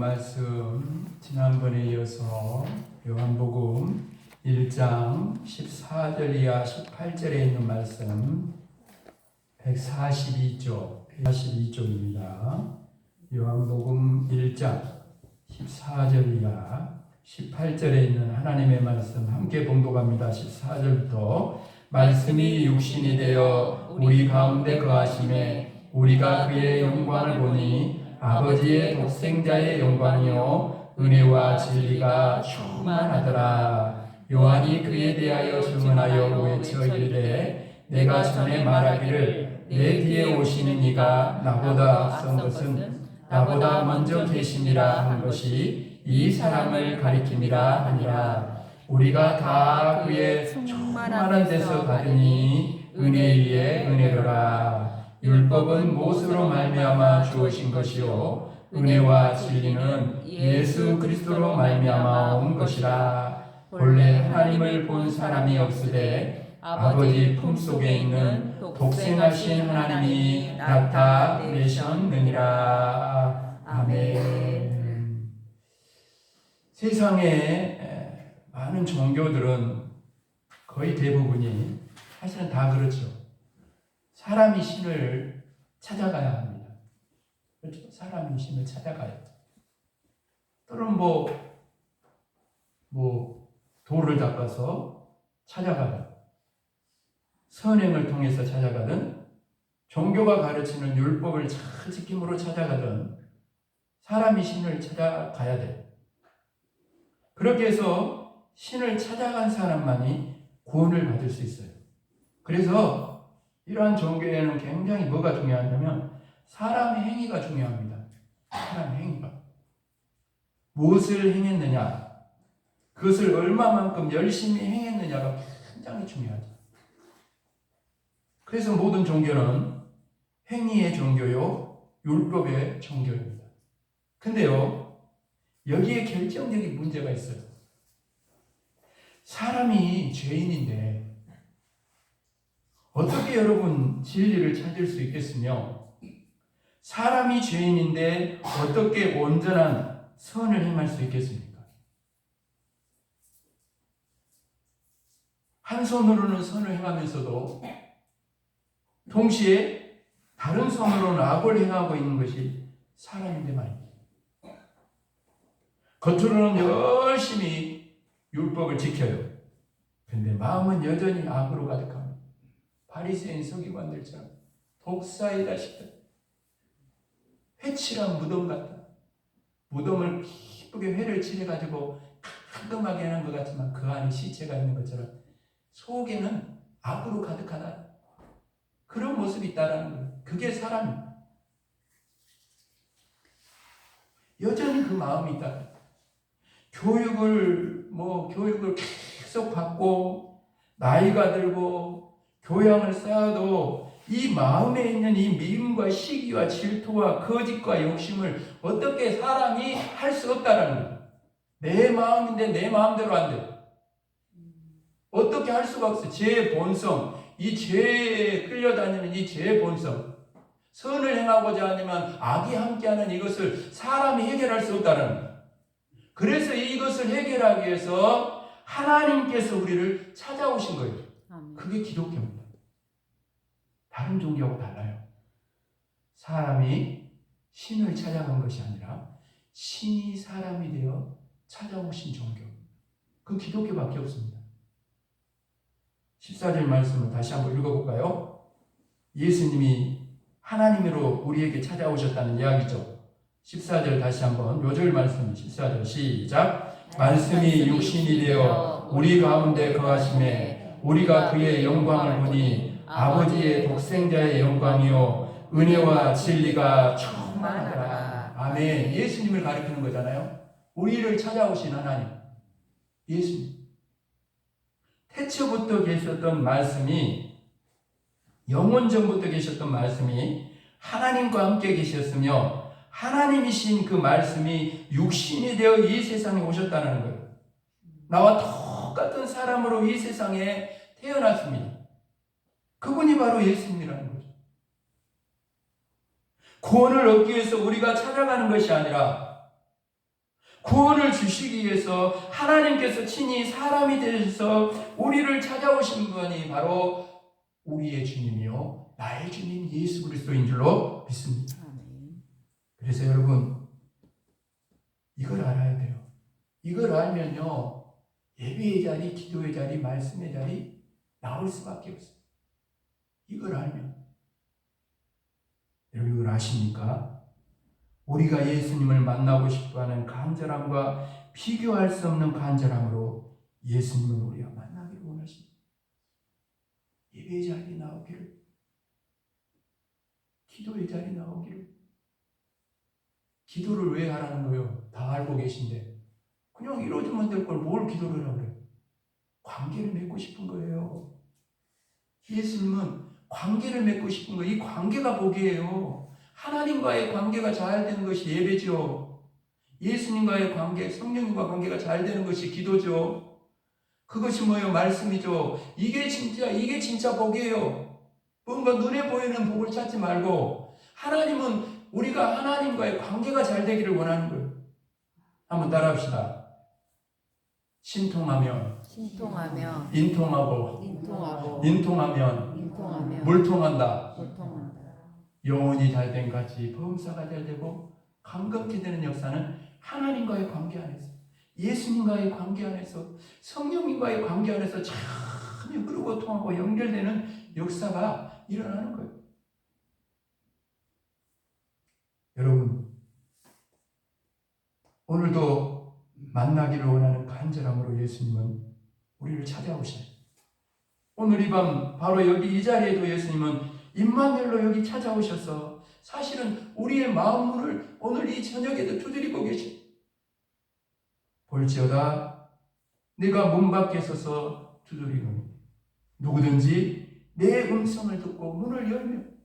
말씀 지난번에 이어서 요한복음 1장 14절 이하 18절에 있는 말씀 142쪽 142쪽입니다. 요한복음 1장 14절 이하 18절에 있는 하나님의 말씀 함께 봉독합니다. 14절부터 말씀이 육신이 되어 우리 가운데 거하심에 우리가 그의 영광을 보니 아버지의 독생자의 영광이요. 은혜와 진리가 충만하더라. 요한이 그에 대하여 질문하여 외쳐 이르되 내가 전에 말하기를 내 뒤에 오시는 이가 나보다 앞선 것은 나보다 먼저 계심이라 한 것이 이 사람을 가리킴이라 하니라. 우리가 다 그의 충만한 데서 받으니 은혜 위에 은혜로라 율법은 못으로 말미암아 주어진 것이요. 은혜와 진리는 예수 그리스도로 말미암아 온 것이라. 본래 하나님을 본 사람이 없으되 아버지 품속에 있는 독생하신 하나님이 나타내셨느니라. 아멘. 세상에 많은 종교들은 거의 대부분이 사실은 다 그렇죠 사람이 신을 찾아가야 합니다. 그렇죠? 사람이 신을 찾아가야 돼. 또는 뭐, 뭐, 돌을 닦아서 찾아가든, 선행을 통해서 찾아가든, 종교가 가르치는 율법을 잘 지킴으로 찾아가든, 사람이 신을 찾아가야 돼. 그렇게 해서 신을 찾아간 사람만이 구원을 받을 수 있어요. 그래서 이러한 종교에는 굉장히 뭐가 중요하냐면 사람의 행위가 중요합니다. 사람 행위가. 무엇을 행했느냐, 그것을 얼마만큼 열심히 행했느냐가 굉장히 중요하죠. 그래서 모든 종교는 행위의 종교요, 율법의 종교입니다. 근데요, 여기에 결정적인 문제가 있어요. 사람이 죄인인데, 어떻게 여러분 진리를 찾을 수 있겠으며 사람이 죄인인데 어떻게 온전한 선을 행할 수 있겠습니까? 한 손으로는 선을 행하면서도 동시에 다른 손으로는 악을 행하고 있는 것이 사람인데 말입니다. 겉으로는 열심히 율법을 지켜요. 근데 마음은 여전히 악으로 가득합니다. 바리새인 서기관들처럼 독사이다 싶다. 회칠한 무덤 같다. 무덤을 기쁘게 회를 칠해가지고 깔끔하게 하는 것 같지만 그 안에 시체가 있는 것처럼 속에는 악으로 가득하다. 그런 모습이 있다라는 거예요. 그게 사람입니다. 여전히 그 마음이 있다. 교육을 뭐 교육을 계속 받고 나이가 들고 교양을 쌓아도 이 마음에 있는 이 미움과 시기와 질투와 거짓과 욕심을 어떻게 사람이 할 수 없다라는 거예요. 내 마음인데 내 마음대로 안 돼. 어떻게 할 수가 없어. 제 본성, 이 죄에 끌려다니는 이 죄의 본성. 선을 행하고자 하지만 악이 함께하는 이것을 사람이 해결할 수 없다는 거예요. 그래서 이것을 해결하기 위해서 하나님께서 우리를 찾아오신 거예요. 그게 기독교입니다. 다른 종교하고 달라요. 사람이 신을 찾아간 것이 아니라 신이 사람이 되어 찾아오신 종교. 그 기독교밖에 없습니다. 14절 말씀을 다시 한번 읽어볼까요? 예수님이 하나님으로 우리에게 찾아오셨다는 이야기죠. 14절 다시 한번 요절 말씀 14절 시작 말씀이 육신이 되어 우리 가운데 거하심에 우리가 그의 영광을 보니 아버지의 독생자의 영광이요 은혜와 진리가 충만하라. 아멘. 예수님을 가리키는 거잖아요. 우리를 찾아오신 하나님. 예수님. 태초부터 계셨던 말씀이 영원 전부터 계셨던 말씀이 하나님과 함께 계셨으며 하나님이신 그 말씀이 육신이 되어 이 세상에 오셨다는 거예요. 나와 똑같은 사람으로 이 세상에 태어났습니다. 그분이 바로 예수님이라는 거죠. 구원을 얻기 위해서 우리가 찾아가는 것이 아니라 구원을 주시기 위해서 하나님께서 친히 사람이 되셔서 우리를 찾아오신 분이 바로 우리의 주님이요 나의 주님 예수 그리스도인 줄로 믿습니다. 그래서 여러분 이걸 알아야 돼요. 이걸 알면요 예배의 자리, 기도의 자리, 말씀의 자리 나올 수밖에 없어요. 이걸 알면 여러분 이걸 아십니까? 우리가 예수님을 만나고 싶어하는 간절함과 비교할 수 없는 간절함으로 예수님을 우리가 만나기를 원하십니다. 예배의 자리 나오기를, 기도의 자리 나오기를. 기도를 왜 하라는 거예요? 다 알고 계신데 그냥 이러지만 될 걸 뭘 기도를 그래요? 관계를 맺고 싶은 거예요. 예수님은 관계를 맺고 싶은 거예요. 이 관계가 복이에요. 하나님과의 관계가 잘 되는 것이 예배죠. 예수님과의 관계, 성령님과 관계가 잘 되는 것이 기도죠. 그것이 뭐예요? 말씀이죠. 이게 진짜, 이게 진짜 복이에요. 뭔가 눈에 보이는 복을 찾지 말고, 하나님은 우리가 하나님과의 관계가 잘 되기를 원하는 거예요. 한번 따라합시다. 신통하면, 신통하며 인통하고, 인통하고 인통하면, 인통하며 물통한다. 물통한다. 영혼이 잘된 같이 범사가 잘 되고 감격케 되는 역사는 하나님과의 관계 안에서 예수님과의 관계 안에서 성령님과의 관계 안에서 참 흐르고 통하고 연결되는 역사가 일어나는 거예요. 여러분 오늘도 만나기를 원하는 간절함으로 예수님은 우리를 찾아오셔요. 오늘 이 밤 바로 여기 이 자리에도 예수님은 임마누엘로 여기 찾아오셔서 사실은 우리의 마음 문을 오늘 이 저녁에도 두드리고 계셔. 볼지어다 내가 문 밖에 서서 두드리노니 누구든지 내 음성을 듣고 문을 열면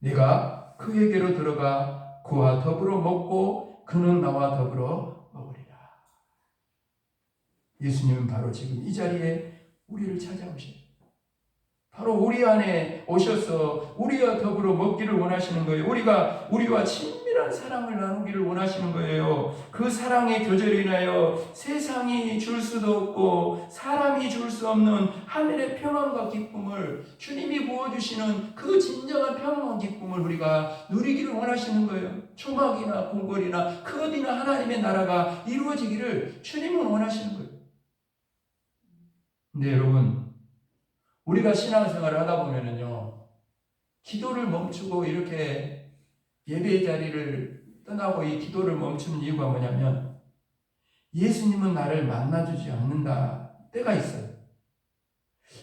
내가 그에게로 들어가 그와 더불어 먹고 그는 나와 더불어. 예수님은 바로 지금 이 자리에 우리를 찾아오셔요. 바로 우리 안에 오셔서 우리와 더불어 먹기를 원하시는 거예요. 우리가 우리와 친밀한 사랑을 나누기를 원하시는 거예요. 그 사랑의 교제로 인하여 세상이 줄 수도 없고 사람이 줄 수 없는 하늘의 평안과 기쁨을 주님이 부어주시는 그 진정한 평안과 기쁨을 우리가 누리기를 원하시는 거예요. 초막이나 궁궐이나 그 어디나 하나님의 나라가 이루어지기를 주님은 원하시는 거예요. 근데 여러분 우리가 신앙생활을 하다 보면은요, 기도를 멈추고 이렇게 예배의 자리를 떠나고 이 기도를 멈추는 이유가 뭐냐면, 예수님은 나를 만나주지 않는다 때가 있어요.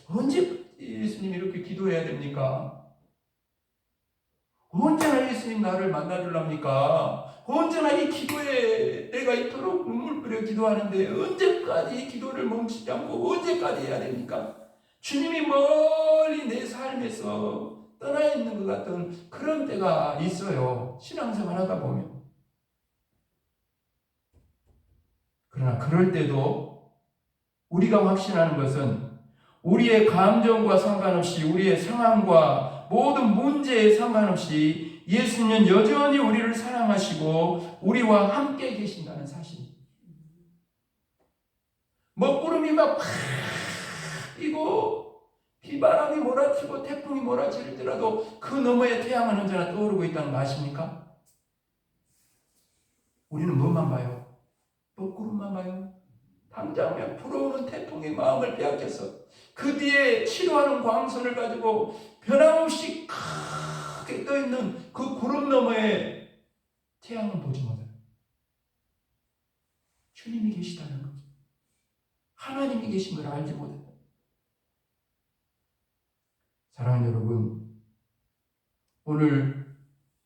언제 예수님이 이렇게 기도해야 됩니까? 언제나 예수님 나를 만나주랍니까? 언제나 이 기도에 내가 이토록 눈물 뿌려 기도하는데 언제까지 이 기도를 멈추지 않고 언제까지 해야 됩니까? 주님이 멀리 내 삶에서 떠나 있는 것 같은 그런 때가 있어요. 신앙생활 하다 보면. 그러나 그럴 때도 우리가 확신하는 것은 우리의 감정과 상관없이 우리의 상황과 모든 문제에 상관없이 예수님은 여전히 우리를 사랑하시고 우리와 함께 계신다는 사실입니다. 먹구름이 막 뛰고 비바람이 몰아치고 태풍이 몰아치더라도 그 너머에 태양은 언제나 떠오르고 있다는 거 아십니까? 우리는 뭐만 봐요? 먹구름만 봐요. 당장 그냥 불어오는 태풍의 마음을 빼앗겨서 그 뒤에 치료하는 광선을 가지고 변함없이 크게 떠 있는 그 구름 너머에 태양을 보지 못해요. 주님이 계시다는 거죠. 하나님이 계신 걸 알지 못해요. 사랑하는 여러분, 오늘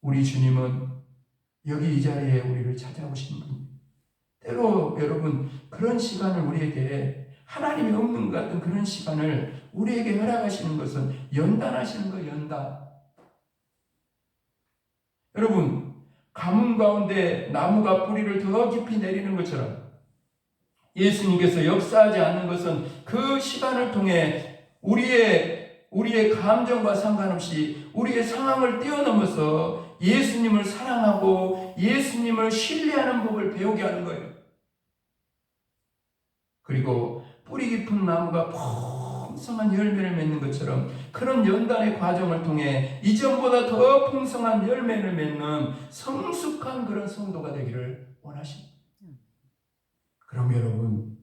우리 주님은 여기 이 자리에 우리를 찾아오시는 분. 때로 여러분 그런 시간을 우리에게 하나님이 없는 것 같은 그런 시간을 우리에게 허락하시는 것은 연단하시는 거 연단. 여러분 가뭄 가운데 나무가 뿌리를 더 깊이 내리는 것처럼 예수님께서 역사하지 않는 것은 그 시간을 통해 우리의 우리의 감정과 상관없이 우리의 상황을 뛰어넘어서 예수님을 사랑하고 예수님을 신뢰하는 법을 배우게 하는 거예요. 그리고 뿌리 깊은 나무가 풍성한 열매를 맺는 것처럼 그런 연단의 과정을 통해 이전보다 더 풍성한 열매를 맺는 성숙한 그런 성도가 되기를 원하십니다. 그럼 여러분,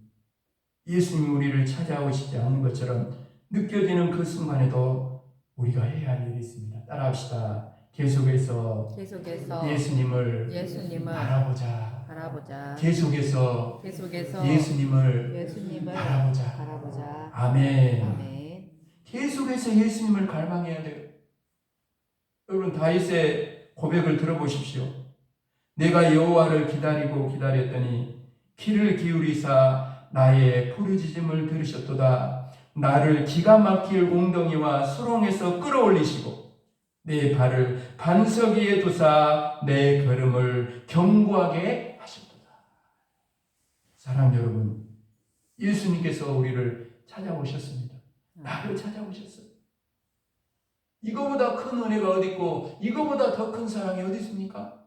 예수님 우리를 찾아오시지 않는 것처럼 느껴지는 그 순간에도 우리가 해야 할 일이 있습니다. 따라합시다. 계속해서 계속해서 예수님을 예수님을 바라보자. 바라보자. 계속해서 계속해서 예수님을 예수님을 바라보자. 바라보자. 아멘. 아멘. 계속해서 예수님을 갈망해야 돼요. 여러분 다윗의 고백을 들어보십시오. 내가 여호와를 기다리고 기다렸더니 귀를 기울이사 나의 부르짖음을 들으셨도다. 나를 기가 막힐 웅덩이와 수렁에서 끌어올리시고 내 발을 반석 위에 두사 내 걸음을 견고하게. 사랑 여러분, 예수님께서 우리를 찾아오셨습니다. 나를 찾아오셨어요. 이거보다 큰 은혜가 어디 있고 이거보다 더 큰 사랑이 어디 있습니까?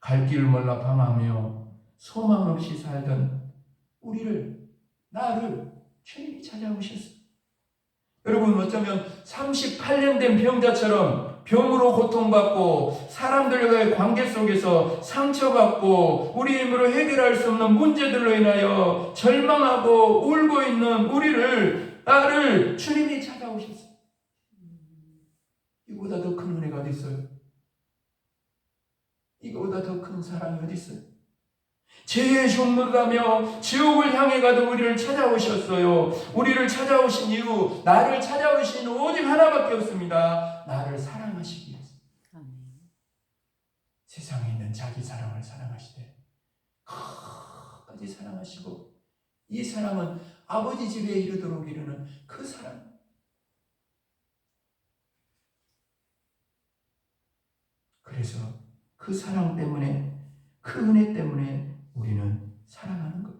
갈 길을 몰라 방황하며 소망 없이 살던 우리를 나를 주님이 찾아오셨어요. 여러분 어쩌면 38년 된 병자처럼 병으로 고통받고 사람들과의 관계 속에서 상처받고 우리 힘으로 해결할 수 없는 문제들로 인하여 절망하고 울고 있는 우리를 나를 주님이 찾아오셨어요. 이보다 더 큰 은혜가 어디 있어요? 이거보다 더 큰 사랑이 어디 있어요? 죄의 종무가며 지옥을 향해 가도 우리를 찾아오셨어요. 우리를 찾아오신 이유, 나를 찾아오신 오직 하나밖에 없습니다. 나를 사랑하시기 위해서. 세상에 있는 자기 사랑을 사랑하시되 끝까지 사랑하시고 이 사랑은 아버지 집에 이르도록 이르는 그 사랑. 그래서 그 사랑 때문에 그 은혜 때문에 우리는 사랑하는 것.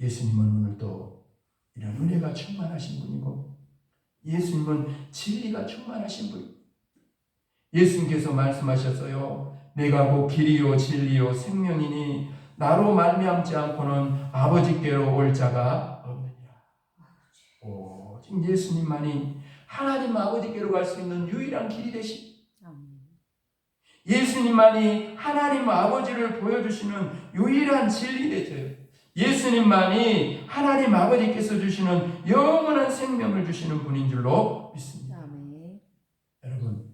예수님은 오늘도 이런 은혜가 충만하신 분이고 예수님은 진리가 충만하신 분. 예수님께서 말씀하셨어요. 내가 곧 길이요 진리요 생명이니 나로 말미암지 않고는 아버지께로 올 자가 없느니라. 오직 예수님만이 하나님 아버지께로 갈 수 있는 유일한 길이. 아멘. 예수님만이 하나님 아버지를 보여주시는 유일한 진리 되세요. 예수님만이 하나님 아버지께서 주시는 영원한 생명을 주시는 분인 줄로 믿습니다. 아멘. 여러분,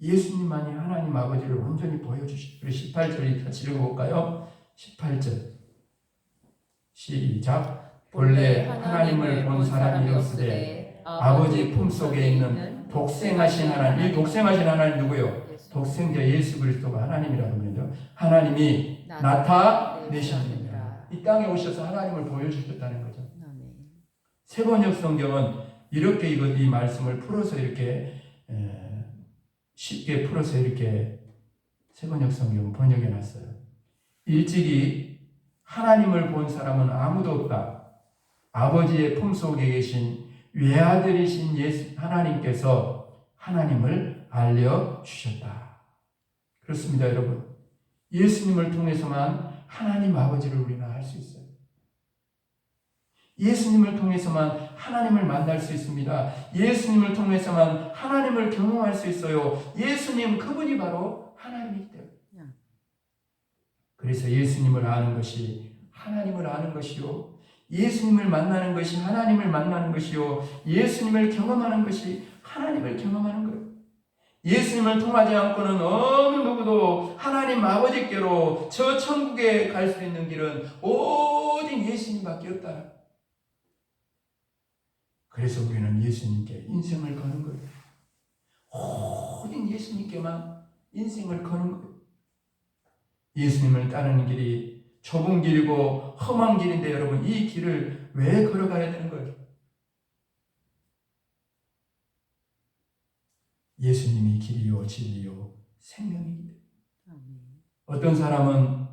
예수님만이 하나님 아버지를 온전히 보여주시. 우리 18절 같이 읽어볼까요? 18절. 시작. 본래 하나님을 본 사람이 없으되 아버지 품속에 있는 독생하신 하나님. 이 독생하신 하나님 누구요? 독생자 예수 그리스도가 하나님이라고 그러죠. 하나님이 나타내셨느니라. 이 땅에 오셔서 하나님을 보여주셨다는 거죠. 아멘. 세번역 성경은 이렇게 이 말씀을 풀어서 이렇게 에, 쉽게 풀어서 이렇게 세 번역 성경 번역해 놨어요. 일찍이 하나님을 본 사람은 아무도 없다. 아버지의 품 속에 계신 외아들이신 예수 하나님께서 하나님을 알려 주셨다. 그렇습니다, 여러분. 예수님을 통해서만 하나님 아버지를 우리는 알 수 있어요. 예수님을 통해서만 하나님을 만날 수 있습니다. 예수님을 통해서만 하나님을 경험할 수 있어요. 예수님 그분이 바로 하나님이기 때문에. 그래서 예수님을 아는 것이 하나님을 아는 것이요. 예수님을 만나는 것이 하나님을 만나는 것이요. 예수님을 경험하는 것이 하나님을 경험하는 거 예수님을 통하지 않고는 어느 누구도 하나님 아버지께로 저 천국에 갈 수 있는 길은 오직 예수님밖에 없다. 그래서 우리는 예수님께 인생을 거는 거예요. 오직 예수님께만 인생을 거는 거예요. 예수님을 따르는 길이 좁은 길이고 험한 길인데 여러분 이 길을 왜 걸어가야 되는 거예요? 예수님이 길이요 진리요 아멘. 어떤 사람은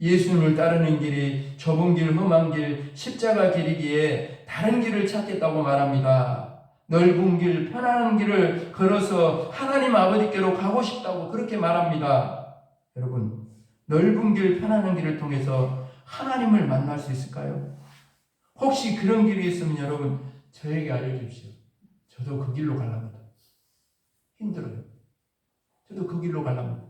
예수님을 따르는 길이 좁은 길, 험한 길, 십자가 길이기에 다른 길을 찾겠다고 말합니다. 넓은 길, 편안한 길을 걸어서 하나님 아버지께로 가고 싶다고 그렇게 말합니다. 여러분, 넓은 길, 편안한 길을 통해서 하나님을 만날 수 있을까요? 혹시 그런 길이 있으면 여러분, 저에게 알려주십시오. 저도 그 길로 가랍니다. 힘들어요. 저도 그 길로 가랍니다.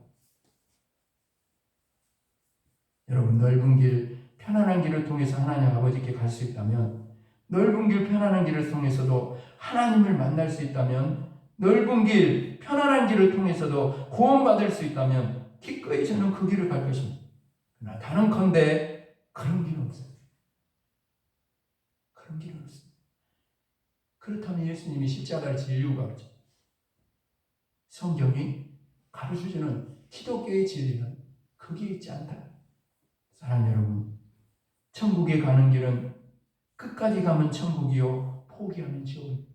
여러분, 넓은 길, 편안한 길을 통해서 하나님 아버지께 갈 수 있다면, 넓은 길, 편안한 길을 통해서도 하나님을 만날 수 있다면, 넓은 길, 편안한 길을 통해서도 구원받을 수 있다면, 기꺼이 저는 그 길을 갈 것입니다. 그러나 다른 컨대 그런 길은 없어요. 그런 길은 없습니다. 그렇다면 예수님이 십자가를 질 이유가 없죠. 성경이 가르쳐주는 기독교의 진리는 그게 있지 않다. 사랑 여러분, 천국에 가는 길은 끝까지 가면 천국이요, 포기하면 지옥입니다.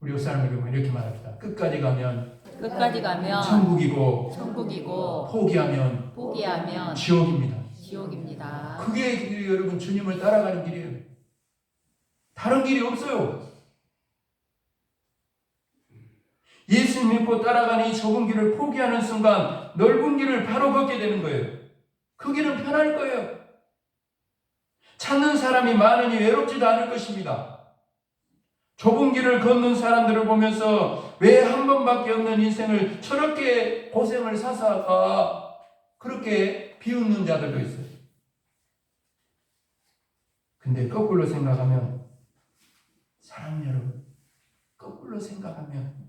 우리 옆 사람에게 보면 이렇게 말합니다. 끝까지 가면 끝까지 가면 천국이고, 천국이고 포기하면 포기하면 지옥입니다. 지옥입니다. 그게 여러분 주님을 따라가는 길이에요. 다른 길이 없어요. 예수 믿고 따라가는 이 좁은 길을 포기하는 순간 넓은 길을 바로 걷게 되는 거예요. 그 길은 편할 거예요. 찾는 사람이 많으니 외롭지도 않을 것입니다. 좁은 길을 걷는 사람들을 보면서 왜 한 번밖에 없는 인생을 저렇게 고생을 사서 가 그렇게 비웃는 자들도 있어요. 근데 거꾸로 생각하면 사랑 여러분 거꾸로 생각하면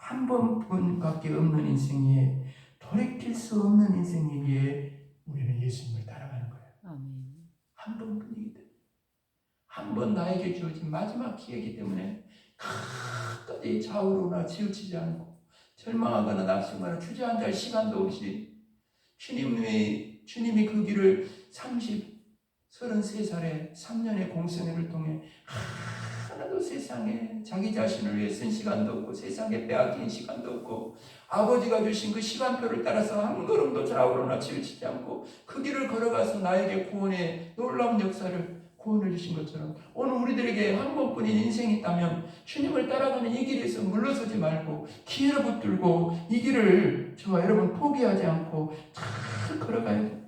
한 번뿐밖에 없는 인생에 돌이킬 수 없는 인생이기에 우리는 예수님을 따라가는 거예요. 아멘. 한 번뿐이기 때문에 한 번 나에게 주어진 마지막 기회이기 때문에 끝까지 좌우로나 치우치지 않고 절망하거나 낙심하거나 주저앉을 시간도 없이 주님이 주님이 그 길을 30, 33살에 3년의 공생애를 통해 하나도 세상에 자기 자신을 위해 쓴 시간도 없고 세상에 빼앗긴 시간도 없고 아버지가 주신 그 시간표를 따라서 한 걸음도 좌우로나 치우치지 않고 그 길을 걸어가서 나에게 구원의 놀라운 역사를 구원을 주신 것처럼 오늘 우리들에게 한 번뿐인 인생이 있다면 주님을 따라가는 이 길에서 물러서지 말고 기회를 붙들고 이 길을 저와 여러분 포기하지 않고 잘 걸어가야 돼요.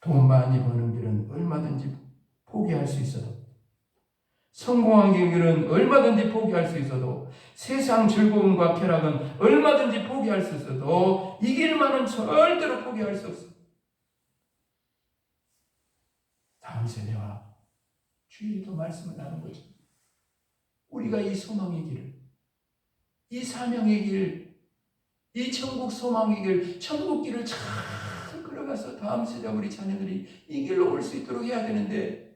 돈 많이 버는 길은 얼마든지 포기할 수 있어도 성공하기 길은 얼마든지 포기할 수 있어도 세상 즐거움과 쾌락은 얼마든지 포기할 수 있어도 이 길만은 절대로 포기할 수 없어. 다음 세대와 주일도 말씀을 거죠. 우리가 이 소망의 길을, 이 사명의 길, 이 천국 소망의 길, 천국 길을 잘 걸어가서 다음 세대 우리 자녀들이 이 길로 올 수 있도록 해야 되는데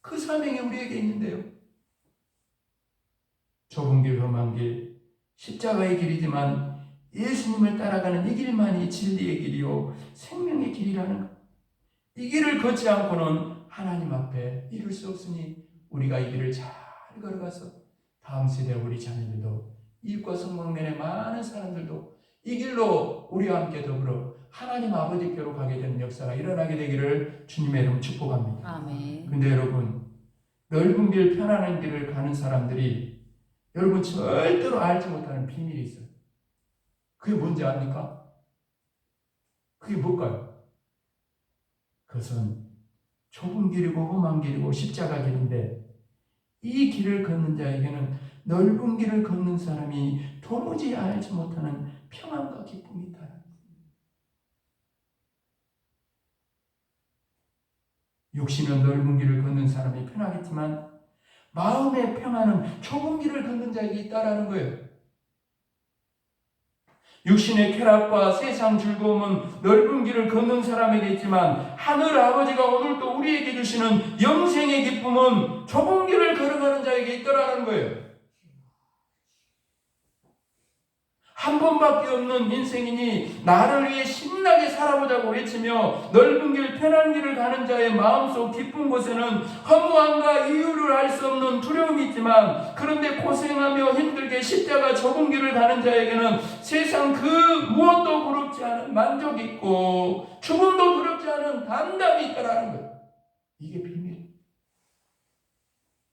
그 사명이 우리에게 있는데요. 좁은 길, 험한 길, 십자가의 길이지만 예수님을 따라가는 이 길만이 진리의 길이요 생명의 길이라는 것. 이 길을 걷지 않고는 하나님 앞에 이룰 수 없으니 우리가 이 길을 잘 걸어가서 다음 세대 우리 자녀들도 이웃과 성공면의 많은 사람들도 이 길로 우리와 함께 더불어 하나님 아버지께로 가게 되는 역사가 일어나게 되기를 주님의 이름 축복합니다. 아멘. 근데 여러분 넓은 길 편안한 길을 가는 사람들이 여러분 절대로 알지 못하는 비밀이 있어요. 그게 뭔지 압니까? 그게 뭘까요? 그것은 좁은 길이고 험한 길이고 십자가 길인데 이 길을 걷는 자에게는 넓은 길을 걷는 사람이 도무지 알지 못하는 평안과 기쁨이 있다. 육신은 넓은 길을 걷는 사람이 편하겠지만 마음의 평안은 좁은 길을 걷는 자에게 있다라는 거예요. 육신의 쾌락과 세상 즐거움은 넓은 길을 걷는 사람에게 있지만 하늘 아버지가 오늘도 우리에게 주시는 영생의 기쁨은 좁은 길을 걸어가는 자에게 있더라는 거예요. 한 번밖에 없는 인생이니 나를 위해 신나게 살아보자고 외치며 넓은 길 편한 길을 가는 자의 마음속 깊은 곳에는 허무함과 이유를 알 수 없는 두려움이 있지만 그런데 고생하며 힘들게 십자가 좁은 길을 가는 자에게는 세상 그 무엇도 부럽지 않은 만족이 있고 죽음도 두렵지 않은 담담이 있다라는 거예요. 이게 비밀.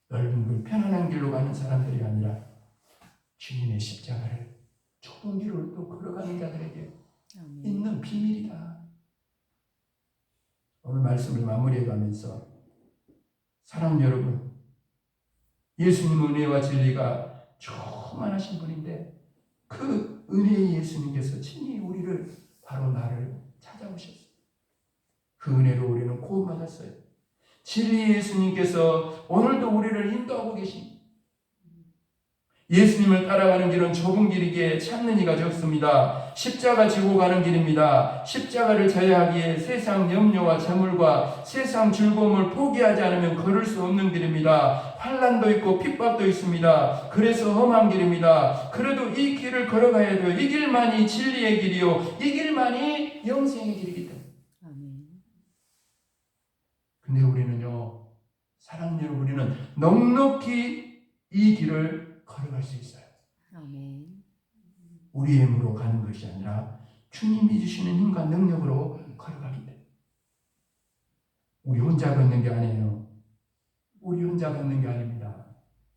넓은 길, 편안한 길로 가는 사람들이 아니라 주님의 십자가를 좁은 길을 또 걸어가는 자들에게 아멘. 있는 비밀이다. 오늘 말씀을 마무리해 가면서 사랑 여러분, 예수님 은혜와 진리가 충만하신 분인데 그 은혜의 예수님께서 친히 우리를 바로 나를 찾아오셨어요. 그 은혜로 우리는 구원받았어요. 진리의 예수님께서 오늘도 우리를 인도하고 계십니다. 예수님을 따라가는 길은 좁은 길이기에 찾는 이가 적습니다. 십자가 지고 가는 길입니다. 십자가를 져야 하기에 세상 염려와 재물과 세상 즐거움을 포기하지 않으면 걸을 수 없는 길입니다. 환란도 있고 핍박도 있습니다. 그래서 험한 길입니다. 그래도 이 길을 걸어가야 돼요. 이 길만이 진리의 길이요. 이 길만이 영생의 길이기 때문에. 근데 우리는요, 사랑 여러분, 우리는 넉넉히 이 길을 걸어갈 수 있어요. 아멘. 우리의 힘으로 가는 것이 아니라 주님이 주시는 힘과 능력으로 걸어가기 때문에. 우리 혼자 걷는 게 아니에요. 우리 혼자 걷는 게 아닙니다.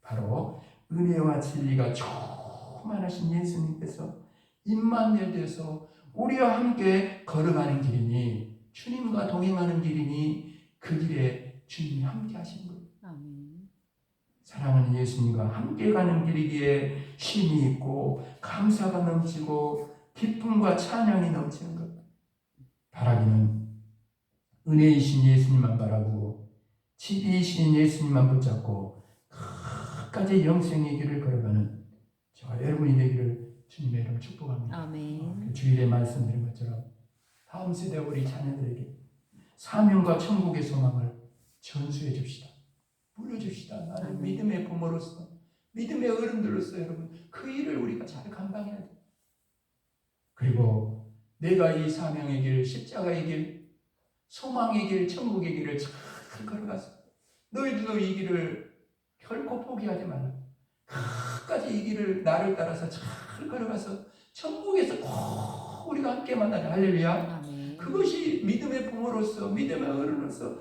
바로 은혜와 진리가 충만하신 예수님께서 임마누엘에서 우리와 함께 걸어가는 길이니 주님과 동행하는 길이니 그 길에 주님이 함께 하신 거예요. 사랑하는 예수님과 함께 가는 길이기에 힘이 있고 감사가 넘치고 기쁨과 찬양이 넘치는 것. 바라기는 은혜이신 예수님만 바라고 지비이신 예수님만 붙잡고 끝까지 영생의 길을 걸어가는 저 여러분이 되기를 주님의 이름 축복합니다. 아멘. 그 주일에 말씀드린 것처럼 다음 세대 우리 자녀들에게 사명과 천국의 소망을 전수해 줍시다. 물려 나는 아멘. 믿음의 부모로서 믿음의 어른들로서 여러분 그 일을 우리가 잘 감당해야 돼. 그리고 내가 이 사명의 길, 십자가의 길, 소망의 길, 천국의 길을 잘 걸어가서 너희들도 이 길을 결코 포기하지 말라. 끝까지 이 길을 나를 따라서 잘 걸어가서 천국에서 꼭 우리가 함께 만나자. 할렐루야. 그것이 믿음의 부모로서 믿음의 어른으로서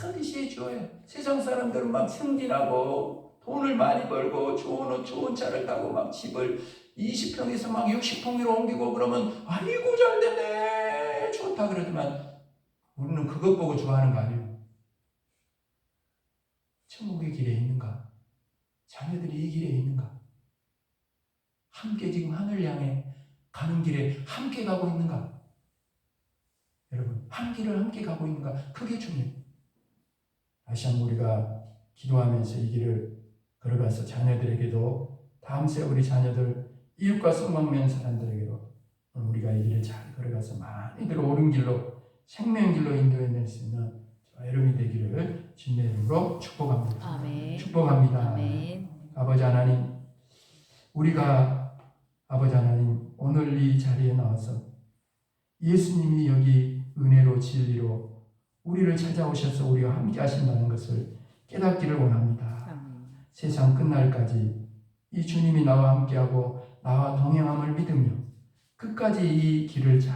반드시 해줘야 세상 사람들은 막 승진하고 돈을 많이 벌고 좋은 옷 좋은 차를 타고 막 집을 20평에서 막 60평으로 옮기고 그러면 아이고 잘 됐네. 좋다 그러지만 우리는 그것 보고 좋아하는 거 아니에요? 천국의 길에 있는가? 자녀들이 이 길에 있는가? 함께 지금 하늘 향해 가는 길에 함께 가고 있는가? 여러분 한 길을 함께 가고 있는가? 그게 중요해요. 다시 한번 우리가 기도하면서 이 길을 걸어가서 자녀들에게도 다음 세 우리 자녀들 이웃과 성망면 사람들에게도 우리가 이 길을 잘 걸어가서 많이들 옳은 길로 생명 길로 인도해낼 수 있는 저 여러분이 되기를 주님의 이름으로 축복합니다. 아멘. 축복합니다. 아멘. 아버지 하나님, 우리가 아버지 하나님 오늘 이 자리에 나와서 예수님이 여기 은혜로 진리로 우리를 찾아오셔서 우리와 함께 하신다는 것을 깨닫기를 원합니다. 아멘. 세상 끝날까지 이 주님이 나와 함께하고 나와 동행함을 믿으며 끝까지 이 길을 잘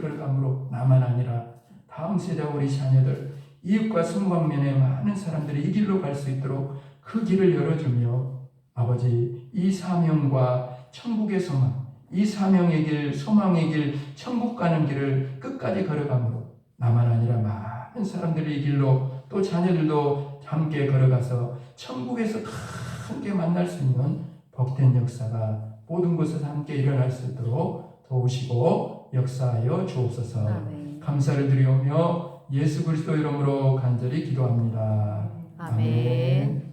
걸어감으로 나만 아니라 다음 세대 우리 자녀들 이웃과 성광면에 많은 사람들이 이 길로 갈 수 있도록 그 길을 열어주며 아버지 이 사명과 천국의 소망 이 사명의 길 소망의 길 천국 가는 길을 끝까지 걸어감으로 나만 아니라 많은 사람들이 이 길로 또 자녀들도 함께 걸어가서 천국에서 다 함께 만날 수 있는 복된 역사가 모든 곳에서 함께 일어날 수 있도록 도우시고 역사하여 주옵소서. 아멘. 감사를 드리오며 예수 그리스도 이름으로 간절히 기도합니다. 아멘.